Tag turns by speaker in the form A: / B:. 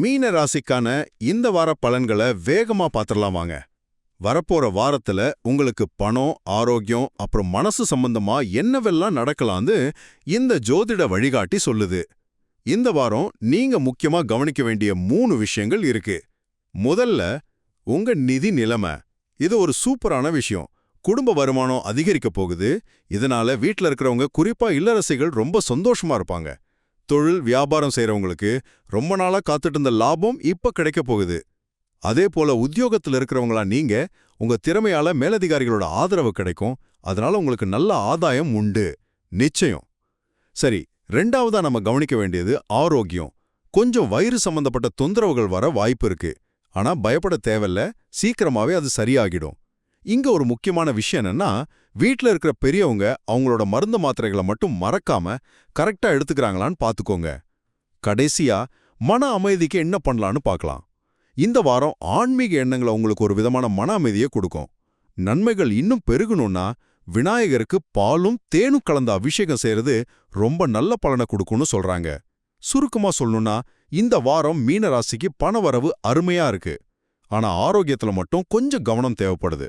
A: மீன ராசிக்கான இந்த வார பலன்களை வேகமா பார்த்துடலாம் வாங்க. வரப்போற வாரத்துல உங்களுக்கு பணம் ஆரோக்கியம் அப்புறம் மனசு சம்பந்தமா என்னவெல்லாம் நடக்கலாம்னு இந்த ஜோதிட வழிகாட்டி சொல்லுது. இந்த வாரம் நீங்க முக்கியமா கவனிக்க வேண்டிய மூணு விஷயங்கள் இருக்கு. முதல்ல உங்க நிதி நிலைமை. இது ஒரு சூப்பரான விஷயம். குடும்ப வருமானம் அதிகரிக்க போகுது. இதனால வீட்ல இருக்கிறவங்க குறிப்பா இல்லரசிகள் ரொம்ப சந்தோஷமா இருப்பாங்க. தொழில் வியாபாரம் செய்றவங்களுக்கு ரொம்ப நாளா காத்துட்டு இருந்த லாபம் இப்ப கிடைக்க போகுது. அதே போல உத்தியோகத்துல இருக்கிறவங்களா நீங்க உங்க திறமையால மேலதிகாரிகளோட ஆதரவு கிடைக்கும். அதனால உங்களுக்கு நல்ல ஆதாயம் உண்டு. நிச்சயம். சரி ரெண்டாவதா நம்ம கவனிக்க வேண்டியது ஆரோக்கியம். கொஞ்சம் வயிறு சம்பந்தப்பட்ட தொந்தரவுகள் வர வாய்ப்பு இருக்கு. ஆனா பயப்பட தேவையில்ல. சீக்கிரமாவே அது சரியாகிடும். இங்க ஒரு முக்கியமான விஷயம் என்னன்னா வீட்டில் இருக்கிற பெரியவங்க அவங்களோட மருந்து மாத்திரைகளை மட்டும் மறக்காம கரெக்டா எடுத்துக்கிறாங்களான்னு பாத்துக்கோங்க. கடைசியா மன அமைதிக்கு என்ன பண்ணலான்னு பார்க்கலாம் இந்த வாரம் ஆன்மீக எண்ணங்களை உங்களுக்கு ஒரு விதமான மன அமைதியை கொடுக்கும். நன்மைகள் இன்னும் பெருகணும்னா விநாயகருக்கு பாலும் தேனும் கலந்த அபிஷேகம் செய்யறது ரொம்ப நல்ல பலனை கொடுக்கும்னு சொல்றாங்க. சுருக்கமா சொல்லணும்னா இந்த வாரம் மீன ராசிக்கு பணவரவு அருமையா இருக்கு. ஆனா ஆரோக்கியத்துல மட்டும் கொஞ்சம் கவனம் தேவைப்படுது.